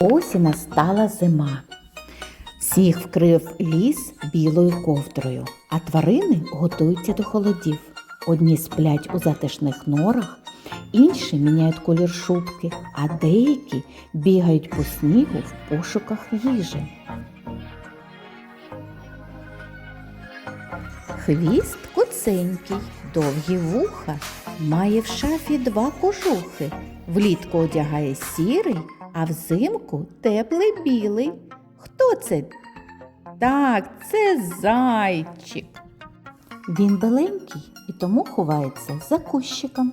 Ось і настала зима. Всіх вкрив ліс білою ковдрою, а тварини готуються до холодів. Одні сплять у затишних норах, інші міняють колір шубки, а деякі бігають по снігу в пошуках їжі. Хвіст куценький, довгі вуха, має в шафі два кожухи. Влітку одягає сірий, а взимку теплий білий. Хто це? Так, це зайчик. Він беленький і тому ховається за кущиком.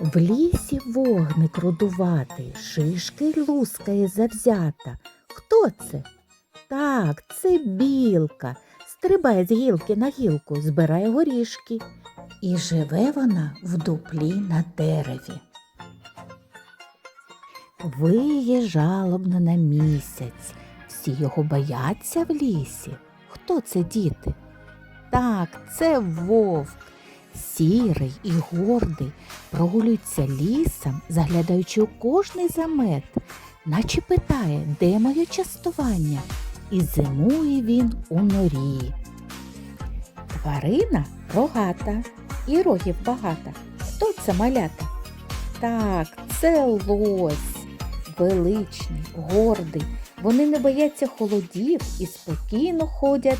В лісі вогник рудуватий, шишки лускає завзята. Хто це? Так, це білка. Стрибає з гілки на гілку, збирає горішки. І живе вона в дуплі на дереві. Виє жалобно на місяць. Всі його бояться в лісі. Хто це діти? Так, це вовк. Сірий і гордий прогулюється лісом, заглядаючи у кожний замет, наче питає, де моє частування, і зимує він у норі. Тварина рогата і рогів багата. Хто це малята? Так, це лось, величний, гордий. Вони не бояться холодів і спокійно ходять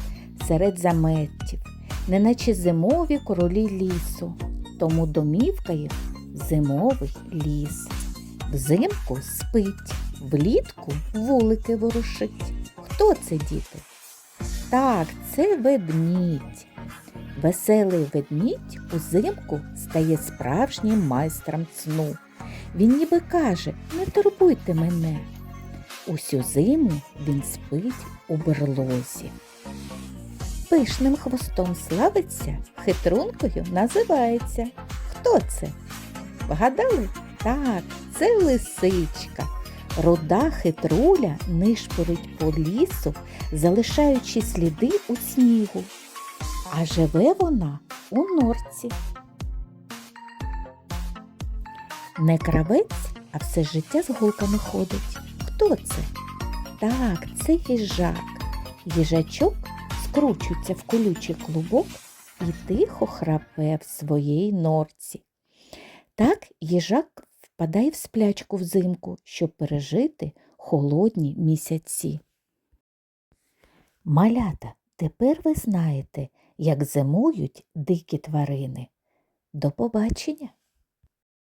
серед заметтів, неначе зимові королі лісу. Тому домівка їх зимовий ліс. Взимку спить, влітку вулики ворушить. Хто це діти? Так, це ведмідь. Веселий ведмідь узимку стає справжнім майстром сну. Він ніби каже, не турбуйте мене. Усю зиму він спить у берлозі. Пишним хвостом славиться, хитрункою називається. Хто це? Вгадали? Так, це лисичка. Руда хитруля нишпорить по лісу, залишаючи сліди у снігу. А живе вона у норці. Не кравець, а все життя з гулками ходить. Хто це? Так, це їжак. Їжачок скручується в колючий клубок і тихо храпе в своїй норці. Так їжак впадає в сплячку взимку, щоб пережити холодні місяці. Малята, тепер ви знаєте, як зимують дикі тварини. До побачення!